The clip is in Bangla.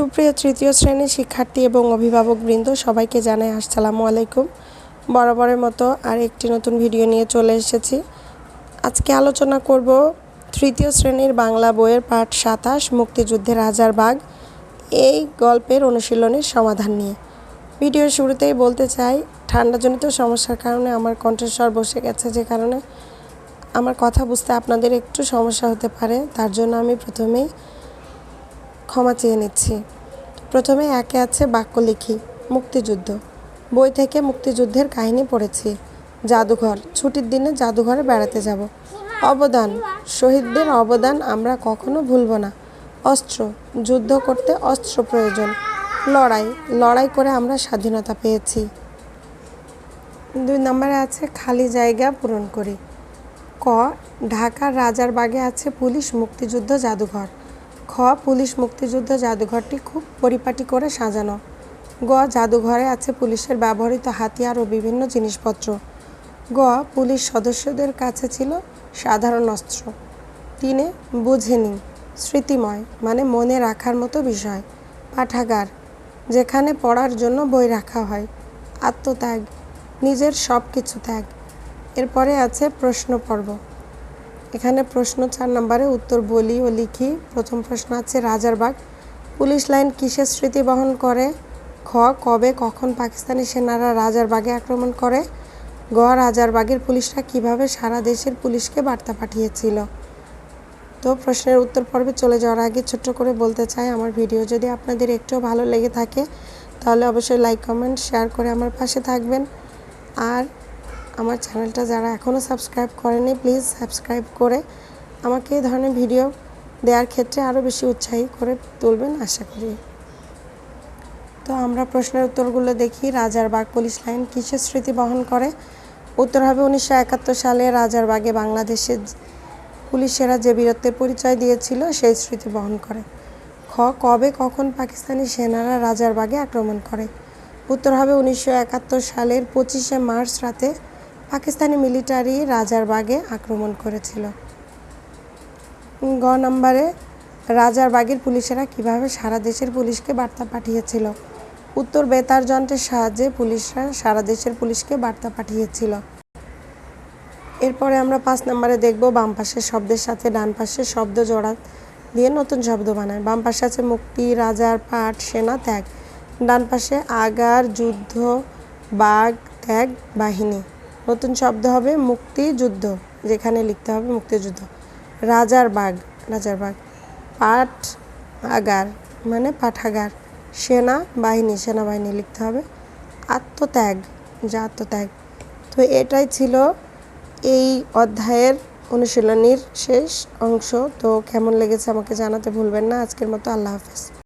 সুপ্রিয় তৃতীয় শ্রেণির শিক্ষার্থী এবং অভিভাবকবৃন্দ সবাইকে জানাই আসসালামু আলাইকুম। বরাবরের মতো আর একটি নতুন ভিডিও নিয়ে চলে এসেছি। আজকে আলোচনা করব তৃতীয় শ্রেণির বাংলা বইয়ের পাঠ সাতাশ, মুক্তিযুদ্ধের হাজার বাঘ। এই গল্পের অনুশীলনের সমাধান নিয়ে। ভিডিওর শুরুতেই বলতে চাই, ঠান্ডাজনিত সমস্যার কারণে আমার কণ্ঠস্বর বসে গেছে যে কারণে আমার কথা বুঝতে আপনাদের একটু সমস্যা হতে পারে। তার জন্য আমি প্রথমেই ক্ষমা চেয়ে নিচ্ছি। প্রথমে একে আছে বাক্য লিখি মুক্তিযুদ্ধ। বই থেকে মুক্তিযুদ্ধের কাহিনী পড়েছি। জাদুঘর, ছুটির দিনে জাদুঘরে বেড়াতে যাব। অবদান, শহীদদের অবদান আমরা কখনো ভুলব না। অস্ত্র, যুদ্ধ করতে অস্ত্র প্রয়োজন। লড়াই লড়াই করে আমরা স্বাধীনতা পেয়েছি। দুই নম্বরে আছে খালি জায়গা পূরণ করি। ক, ঢাকার রাজারবাগে আছে পুলিশ মুক্তিযুদ্ধ জাদুঘর। খ, পুলিশ মুক্তিযুদ্ধ জাদুঘরটি খুব পরিপাটি করে সাজানো। গ, জাদুঘরে আছে পুলিশের ব্যবহৃত হাতিয়ার ও বিভিন্ন জিনিসপত্র। গ, পুলিশ সদস্যদের কাছে ছিল সাধারণ অস্ত্র। তিনে, বুঝেনি, স্মৃতিময় মানে মনে রাখার মতো বিষয়, পাঠাগার, যেখানে পড়ার জন্য বই রাখা হয়, আত্মত্যাগ, নিজের সব কিছু ত্যাগ। এরপরে আছে প্রশ্ন পর্ব এখানে প্রশ্ন চার নম্বরে উত্তর বলি ও লিখি। প্রথম প্রশ্ন আছে রাজারবাগ পুলিশ লাইন কিসের স্মৃতি বহন করে? খ, কবে, কখন পাকিস্তানি সেনারা রাজারবাগে আক্রমণ করে? গ রাজারবাগের পুলিশরা কীভাবে সারা দেশের পুলিশকে বার্তা পাঠিয়েছিল? তো প্রশ্নের উত্তর পর্বে চলে যাওয়ার আগে ছোট্ট করে বলতে চাই, আমার ভিডিও যদি আপনাদের একটুও ভালো লেগে থাকে, তাহলে অবশ্যই লাইক কমেন্ট শেয়ার করে আমার পাশে থাকবেন। আর আমার চ্যানেলটা যারা এখনও সাবস্ক্রাইব করেনি প্লিজ সাবস্ক্রাইব করে আমাকে এই ধরনের ভিডিও দেওয়ার ক্ষেত্রে আরও বেশি উৎসাহী করে তুলবেন, আশা করি। তো আমরা প্রশ্নের উত্তরগুলো দেখি। রাজারবাগ পুলিশ লাইন কিসের স্মৃতি বহন করে? উত্তর হবে উনিশশো একাত্তর সালে রাজারবাগে বাংলাদেশের পুলিশেরা যে বীরত্বের পরিচয় দিয়েছিল, সেই স্মৃতি বহন করে। খ, কবে, কখন পাকিস্তানি সেনারা রাজারবাগে আক্রমণ করে? উত্তর হবে উনিশশো একাত্তর সালের পঁচিশে মার্চ রাতে পাকিস্তানি মিলিটারি রাজারবাগে আক্রমণ করেছিল। গ নম্বরে রাজারবাগের পুলিশেরা কীভাবে সারা দেশের পুলিশকে বার্তা পাঠিয়েছিল? উত্তর বেতার যন্ত্রের সাহায্যে পুলিশরা সারা দেশের পুলিশকে বার্তা পাঠিয়েছিল। এরপরে আমরা পাঁচ নম্বরে দেখব, বাম পাশের শব্দের সাথে ডান পাশের শব্দ জোড়া দিয়ে নতুন শব্দ বানায়। বাম পাশে আছে মুক্তি, রাজার পাট সেনা, ত্যাগ। ডান পাশে আগার, যুদ্ধ, বাঘ, ত্যাগ, বাহিনী। নতুন শব্দ হবে মুক্তিযুদ্ধ, যেখানে লিখতে হবে মুক্তিযুদ্ধ। রাজার বাগ রাজার বাগ। পাঠ আগার মানে পাঠাগার। সেনা বাহিনী, সেনাবাহিনী লিখতে হবে আত্মত্যাগ, যা আত্মত্যাগ। তো এটাই ছিল এই অধ্যায়ের অনুশীলনীর শেষ অংশ। তো কেমন লেগেছে আমাকে জানাতে ভুলবেন না। আজকের মতো আল্লাহ হাফেজ।